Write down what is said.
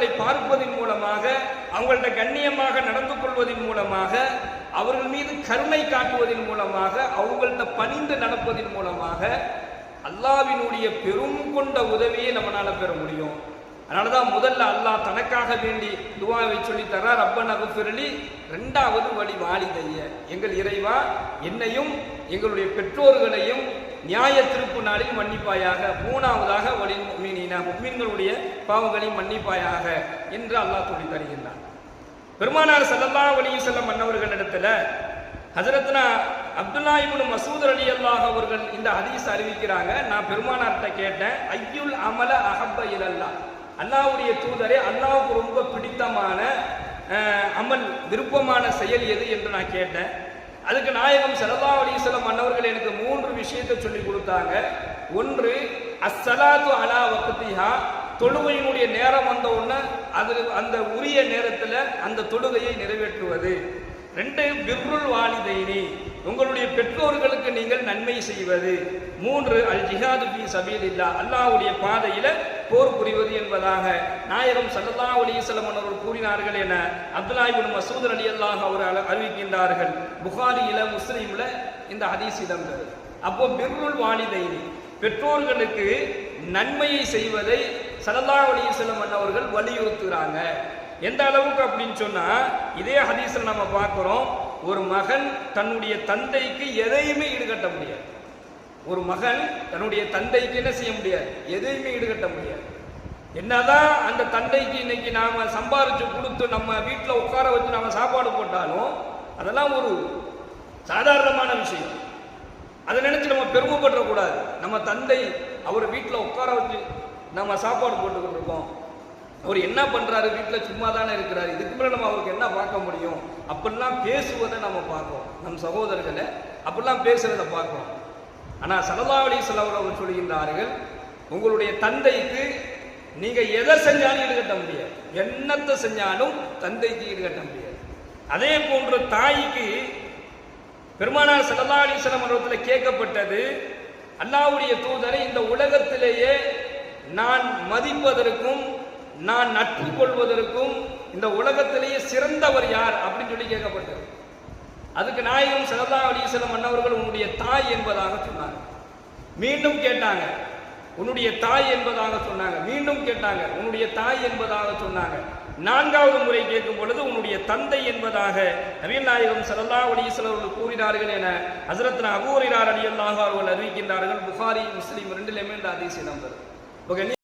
அவர்களை பார்ப்பதன் மூலமாக அவங்கள்ட்ட கண்ணியமாக நடந்து கொள்வதன் மூலமாக அவர்கள் மீது கருணை காட்டுவதன் மூலமாக அவங்கள்ட்ட பணிந்து நடப்பதன் மூலமாக அல்லாவினுடைய பெரும் கொண்ட உதவியை நம்மளால பெற முடியும். அதனாலதான் முதல்ல அல்லாஹ் தனக்காக வேண்டி துவாவை சொல்லி தர்றார் ரப்பன் அகுஃபிரலி ரெண்டாவது வழி வாலிதைய. எங்கள் இறைவா என்னையும் எங்களுடைய பெற்றோர்களையும் நியாய திருப்பு நாளில் மன்னிப்பாயாக மூணாவதாக வழி மீனின முக்மீன்களுடைய பாவங்களையும் மன்னிப்பாயாக என்று அல்லாஹ் சொல்லி தருகின்றான். பெருமானார் செல்லல்லா அலைஹி செல்லும் மன்னவர்களிடத்துல ஹசரத்னா அப்துல்லா இபுன் மசூத் அலி அல்லாஹ் அவர்கள் இந்த ஹதீஸ் அறிவிக்கிறாங்க. நான் பெருமானார்கிட்ட கேட்டேன் ஐயுல் அமல அஹப்ப இலல்லா அல்லாவுடைய தூதரே அல்லாவுக்கு ரொம்ப பிடித்தமான அமல் விருப்பமான செயல் எது? என்று நான் கேட்டேன். அதுக்கு நாயகம் ஸல்லல்லாஹு அலைஹி மன்னவர்கள் எனக்கு மூன்று விஷயத்தை சொல்லி கொடுத்தாங்க. ஒன்று அஸ்ஸலாத்து அலா வக்திஹா. தொழுகையினுடைய நேரம் வந்த உடனே அது அந்த உரிய நேரத்தில் அந்த தொழுகையை நிறைவேற்றுவது. ரெண்டு பிர்ருல் வாலிதைனி. உங்களுடைய பெற்றோர்களுக்கு நீங்கள் நன்மை செய்வது. மூன்று அல் ஜிஹாது பி சபீலில்லா அல்லாஹ்வுடைய பாதையில் போர் புரிவது என்பதாக நாயகம் ஸல்லல்லாஹு அலைஹி அவர்கள் கூறினார்கள் என அப்துல்லாஹிபின் இப்னு மசூத் அல்லாஹ் அவர் அறிவிக்கின்றார்கள். புகாரியில முஸ்லீம்ல இந்த ஹதீஸ் இடம்பெறுது அப்போ பிர்ருல் வாலிதைனி பெற்றோர்களுக்கு நன்மையை செய்வதை ஸல்லல்லாஹு அலைஹி அவர்கள் வலியுறுத்துகிறாங்க எந்த அளவுக்கு அப்படின்னு சொன்னா இதே ஹதீஸ்ல நம்ம பார்க்கிறோம் ஒரு மகன் தன்னுடைய தந்தைக்கு எதையுமே ஈடுகட்ட முடியாது. ஒரு மகன் தன்னுடைய தந்தைக்கு என்ன செய்ய முடியாது? எதையுமே ஈடுகட்ட முடியாது. என்னதான் அந்த தந்தைக்கு இன்னைக்கு நாம சம்பாரிச்சு கொடுத்து நம்ம வீட்டில் உட்கார வச்சு நாம சாப்பாடு போட்டாலும் அதெல்லாம் ஒரு சாதாரணமான விஷயம். அதை நினைச்சு நம்ம பெருமைப்படுறக்கூடாது நம்ம தந்தை அவர் வீட்டில் உட்கார வச்சு நம்ம சாப்பாடு போட்டுக்கிட்டு இருக்கோம். அவர் என்ன பண்றாரு? வீட்டில் சும்மா தானே இருக்கிறாரு. இதுக்கு மேலே நம்ம அவருக்கு என்ன பார்க்க முடியும்? அப்படிலாம் பேசுவதை நம்ம பார்க்கோம் நம் சகோதரர்களை அப்படிலாம் பேசுறதை பார்க்கோம் ஆனால் சல்லா அலி அவர் சொல்கின்றார்கள் உங்களுடைய தந்தைக்கு நீங்க எதை செஞ்சாலும் ஈடுகட்ட முடியாது. என்னத்தை செஞ்சாலும் தந்தைக்கு ஈடுகட்ட முடியாது. அதே போன்று தாய்க்கு பெருமானார் ஸல்லல்லாஹு அலைஹி கேட்கப்பட்டது அல்லாவுடைய தூதரை இந்த உலகத்திலேயே நான் மதிப்பதற்கும் நான் நட்பு கொள்வதற்கும் இந்த உலகத்திலேயே சிறந்தவர் யார்? அப்படின்னு சொல்லி கேட்கப்பட்டது. அதுக்கு நாயகம் ஸல்லல்லாஹு அலைஹி மன்னவர்கள் உன்னுடைய தாய் என்பதாக சொன்னாங்க. மீண்டும் கேட்டாங்க. உன்னுடைய தாய் என்பதாக சொன்னாங்க. மீண்டும் கேட்டாங்க. உன்னுடைய தாய் என்பதாக சொன்னாங்க. நான்காவது முறை கேட்கும் பொழுது உன்னுடைய தந்தை என்பதாக நவீன் நாயகம் ஸல்லல்லாஹு அலைஹி கூறினார்கள் என ஹஜரத்னா அபூரினார் அலி அல்லாஹ் அவர்கள் அறிவிக்கின்றார்கள். புகாரி முஸ்லீம் ரெண்டிலுமே இந்த அதிசயம் நம்பர் ஓகே